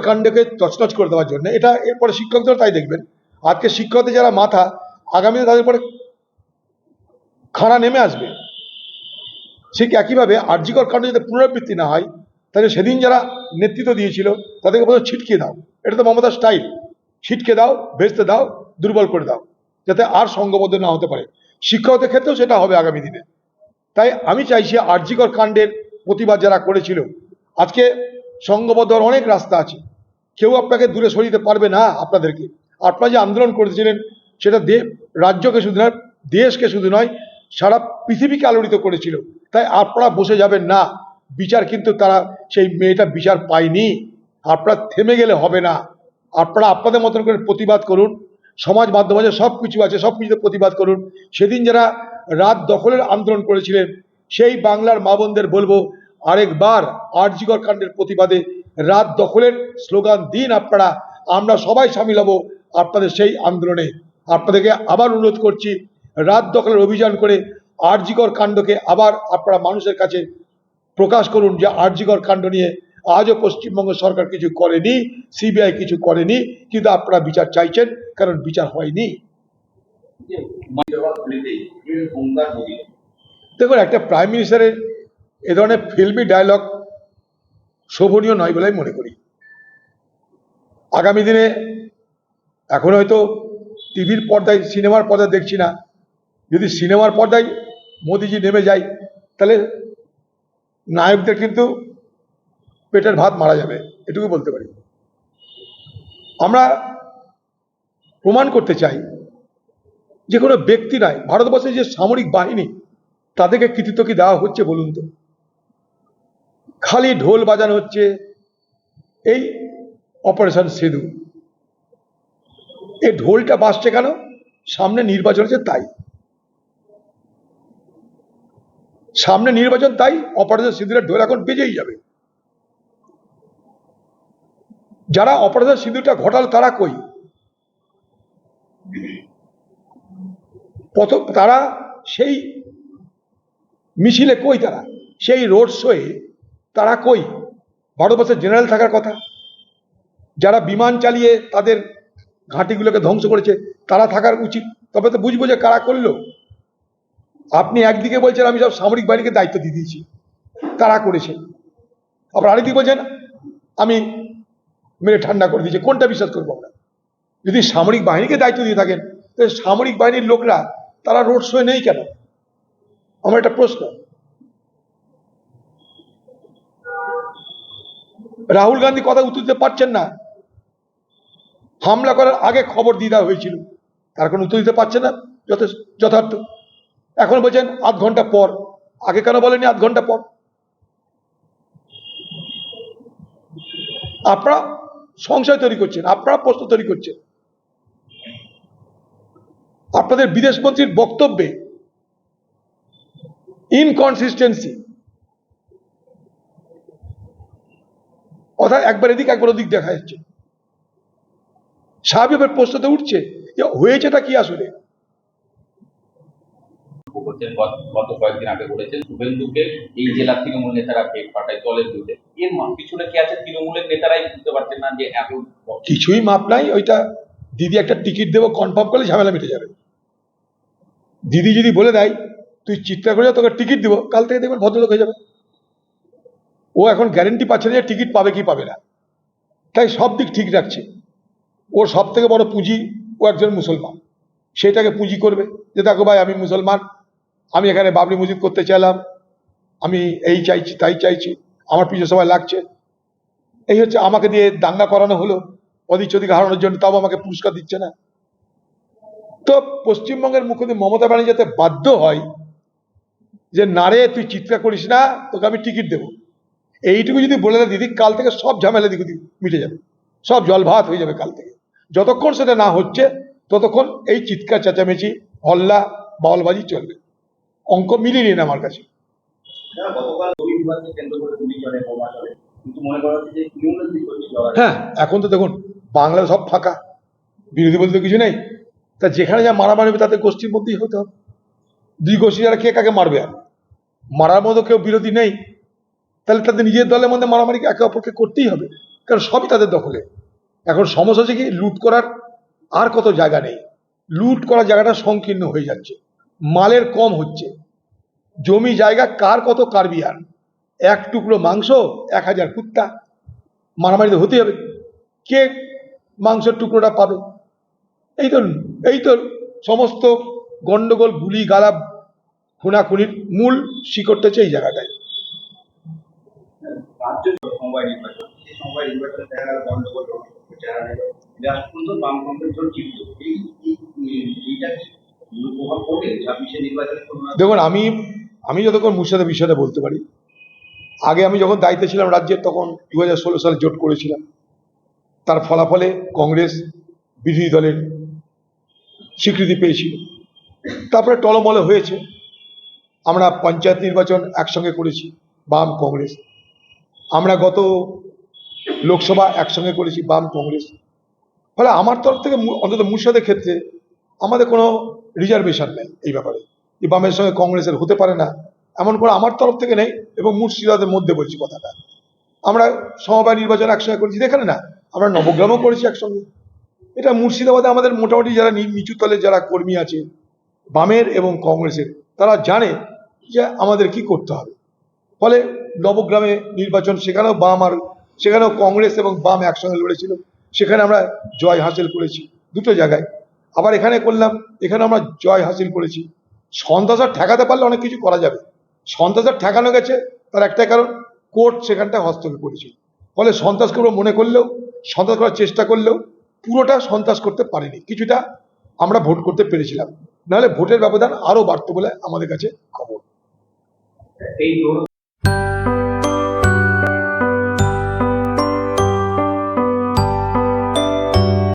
কাণ্ডকে তছনছ করে দেওয়ার জন্য। এটা এরপরে শিক্ষকদের তাই দেখবেন। আজকে শিক্ষকদের যারা মাথা, আগামীতে তাদের পরে খাড়া নেমে আসবে। ঠিক একইভাবে আর্যিকর কাণ্ড যদি পুনরাবৃত্তি না হয়, তাহলে সেদিন যারা নেতৃত্ব দিয়েছিল, তাদেরকে প্রথমে ছিটকে দাও। এটা তো মমতার স্টাইল। ছিটকে দাও, ভেস্তে দাও, দুর্বল করে দাও, যাতে আর সঙ্গবদ্ধ না হতে পারে। শিক্ষকদের ক্ষেত্রেও সেটা হবে আগামী দিনে। তাই আমি চাইছি আর্যিকর কাণ্ডের প্রতিবাদ যারা করেছিল, আজকে সঙ্গবদ্ধ অনেক রাস্তা আছে। কেউ আপনাকে দূরে সরিয়ে দিতে পারবে না আপনাদেরকে। আপনারা যে আন্দোলন করেছিলেন, সেটা দে রাজ্যকে শুধু নয়, দেশকে শুধু নয়, সারা পৃথিবীকে আলোড়িত করেছিল। তাই আপনারা বসে যাবেন না। বিচার কিন্তু তারা, সেই মেয়েটা বিচার পায়নি। আপনারা থেমে গেলে হবে না। আপনারা আপনাদের মতন করে প্রতিবাদ করুন। সমাজ মাধ্যম আছে সব কিছু আছে, সব কিছুতে প্রতিবাদ করুন। সেদিন যারা রাত দখলের আন্দোলন করেছিলেন, সেই বাংলার মা বোনদের বলব, আরেকবার আরজিকর কাণ্ডের প্রতিবাদে রাত দখলের স্লোগান, দিন আপনারা, আমরা সবাই সামিল হব। আপনাদের সেই আন্দোলনে আপনাদেরকে আবার অনুরোধ করছি, রাত দখলের অভিযান করে আরজিকর কাণ্ডকে আবার আপনারা মানুষের কাছে প্রকাশ করুন যে আরজিকর কাণ্ড নিয়ে আজও পশ্চিমবঙ্গ সরকার কিছু করেনি, সিবিআই কিছু করেনি, কিন্তু আপনারা বিচার চাইছেন, কারণ বিচার হয়নি। দেখুন, একটা প্রাইম মিনিস্টারের এ ধরনের ফিল্মি ডায়লগ শোভনীয় নয় বলে আমি মনে করি। আগামী দিনে এখন হয়তো টিভির পর্দায়, সিনেমার পর্দায় দেখছি না। যদি সিনেমার পর্দায় মোদিজি নেমে যায়, তাহলে নায়কদের কিন্তু পেটের ভাত মারা যাবে, এটুকু বলতে পারি। আমরা প্রমাণ করতে চাই, যে কোনো ব্যক্তি নয়, ভারতবর্ষের যে সামরিক বাহিনী, তাদেরকে কৃতিত্ব কি দেওয়া হচ্ছে বলুন তো? খালি ঢোল বাজানো হচ্ছে। এই অপারেশন সেতু এই ঢোলটা বাজছে কেন? সামনে নির্বাচন হচ্ছে তাই। সামনে নির্বাচন তাই, অপারেশন সিঁদুরের ঢোল এখন বেজেই যাবে। যারা অপারেশন সিঁদুরটা ঘটাল তারা কই? প্রথম তারা সেই মিছিলে কই তারা? সেই রোড শোয়ে তারা কই? ভারতবর্ষের জেনারেল থাকার কথা। যারা বিমান চালিয়ে তাদের ঘাঁটিগুলোকে ধ্বংস করেছে, তারা থাকার উচিত। তবে তো বুঝব যে কারা করল। আপনি একদিকে বলছেন, আমি সব সামরিক বাহিনীকে দায়িত্ব দিয়ে দিয়েছি। তারা করেছে? আবার আরেকদিকে বলছেন, আমি মেরে ঠান্ডা করে দিয়েছি। কোনটা বিশ্বাস করব আমরা? যদি সামরিক বাহিনীকে দায়িত্ব দিয়ে থাকেন, তাহলে সামরিক বাহিনীর লোকরা, তারা রোড শোয়ে নেই কেন? আমার একটা প্রশ্ন। রাহুল গান্ধী কথা উত্তর দিতে পারছেন না। হামলা করার আগে খবর দিয়ে দেওয়া হয়েছিল। তার কোনো উত্তর দিতে পারছে না। যথেষ্ট যথার্থ। এখন বলছেন আধ ঘণ্টা পর। আগে কেন বলেনি আধ ঘণ্টা পর? আপনারা সংশয় তৈরি করছেন। আপনারা প্রশ্ন তৈরি করছেন। আপনাদের বিদেশ মন্ত্রীর বক্তব্যে ইনকনসিস্টেন্সি অর্থাৎ একবার এদিক একবার ওদিক দেখা যাচ্ছে। স্বাভাবিকভাবে প্রশ্ন তো উঠছে যে হয়েছেটা কি আসলে? গত- গত কয়েকদিন আগে বলেছেন শুভেন্দুকে এই জেলার তৃণমূল নেতারা ভেট পাঠায় দলের বিরুদ্ধে। এর পিছনে কি আছে তৃণমূলের নেতারাই বুঝতে পারছেন না যে এত কিছুই মাপ নাই ওইটা দিদি একটা টিকিট দেবো কনফার্ম করলে ঝামেলা মিটে যাবে। দিদি যদি বলে দেয় তুই চিৎকার করে তোকে টিকিট দিব কাল থেকে দেখবেন ভদ্রলোক হয়ে যাবে। ও এখন গ্যারেন্টি পাচ্ছে না যে টিকিট পাবে কি পাবে না। তাই সব দিক ঠিক রাখছে। ওর সব থেকে বড় পুঁজি ও একজন মুসলমান। সেটাকে পুঁজি করবে যে, দেখো ভাই, আমি মুসলমান। আমি এখানে বাবরি মসজিদ করতে চাইলাম। আমি এই চাইছি, তাই চাইছি। আমার পিছনে সবাই লাগছে। এই হচ্ছে আমাকে দিয়ে দাঙ্গা করানো হলো। অধিচ্ছদিকে হারানোর জন্য তাও আমাকে পুরস্কার দিচ্ছে না। তো পশ্চিমবঙ্গের মুখ্যমন্ত্রী মমতা ব্যানার্জি যাতে বাধ্য হয় যে নারে তুই চিৎকার করিস না, তোকে আমি টিকিট দেবো। এইটুকু যদি বলে দেয় দিদি কাল থেকে সব ঝামেলা দিকে মিটে যাবে। সব জল ভাত হয়ে যাবে কাল থেকে। যতক্ষণ সেটা না হচ্ছে ততক্ষণ এই চিৎকার চেঁচামেচি হল্লা বাউলবাজি চলবে। অঙ্ক মিলিয়ে নিন আমার কাছে। হ্যাঁ এখন তো দেখুন বাংলা সব ফাঁকা। বিরোধী বলতে কিছু নেই। তা যেখানে যা মারামারি হবে তাদের গোষ্ঠীর মধ্যেই হতে হবে। দুই গোষ্ঠী যারা কে কাকে মারবে আর? মারার মতো কেউ বিরোধী নেই। তাহলে তাদের নিজের দলের মধ্যে মারামারি একে অপরকে করতেই হবে, কারণ সবই তাদের দখলে। এখন সমস্যা হচ্ছে কি, লুট করার আর কত জায়গা নেই। লুট করার জায়গাটা সংকীর্ণ হয়ে যাচ্ছে, মালের কম হচ্ছে। জমি জায়গা কার কত কারবিয়ার এক টুকরো মাংস, এক হাজার কুত্তা। মারামারিতে হতে হবে। কে মাংসের টুকরোটা পাবে? এই তো এই তো সমস্ত গন্ডগোল গুলি গালা খুনাখুনির মূল শিকড়টা হচ্ছে এই জায়গাটায়। দেখুন, আমি আমি যতক্ষণ মুর্শিদাবাদ বিষয়টা বলতে পারি, আগে আমি যখন দায়িত্বে ছিলাম রাজ্যের, তখন দু সালে জোট করেছিলাম। তার ফলাফলে কংগ্রেস, বিরোধী দলের স্বীকৃতি পেয়েছিল। তারপরে টলমলে হয়েছে। আমরা পঞ্চায়েত নির্বাচন একসঙ্গে করেছি, বাম, কংগ্রেস। আমরা গত লোকসভা একসঙ্গে করেছি, বাম কংগ্রেস। ফলে আমার তরফ থেকে অন্তত মুর্শিদাবাদের ক্ষেত্রে আমাদের কোনো রিজার্ভেশন নেই এই ব্যাপারে। যে বামের সঙ্গে কংগ্রেসের হতে পারে না, এমন করে আমার তরফ থেকে নেই এবং মুর্শিদাবাদের মধ্যে বলছি কথাটা। আমরা সমবায় নির্বাচন একসঙ্গে করেছি এখানে না, আমরা নবগ্রামও করেছি একসঙ্গে। এটা মুর্শিদাবাদে আমাদের মোটামুটি যারা নিচু তলের যারা কর্মী আছে, বামের এবং কংগ্রেসের, তারা জানে যে আমাদের কি করতে হবে। ফলে নবগ্রামে নির্বাচন, সেখানেও বাম আর, সেখানেও কংগ্রেস এবং বাম একসঙ্গে লড়েছিল। সেখানে আমরা জয় হাসিল করেছি দুটো জায়গায়। আবার এখানে করলাম, এখানে আমরা জয় হাসিল করেছি। সন্ত্রাস আর ঠেকাতে পারলে অনেক কিছু করা যাবে। সন্ত্রাস আর ঠেকানো গেছে, তার একটাই কারণ, কোর্ট সেখানটায় হস্তক্ষেপ করেছিল ফলে সন্ত্রাসকে ওরা মনে করলেও সন্ত্রাস করার চেষ্টা করলেও, পুরোটা সন্ত্রাস করতে পারেনি। কিছুটা আমরা ভোট করতে পেরেছিলাম। নাহলে ভোটের ব্যবধান আরও বাড়তো বলে আমাদের কাছে খবর।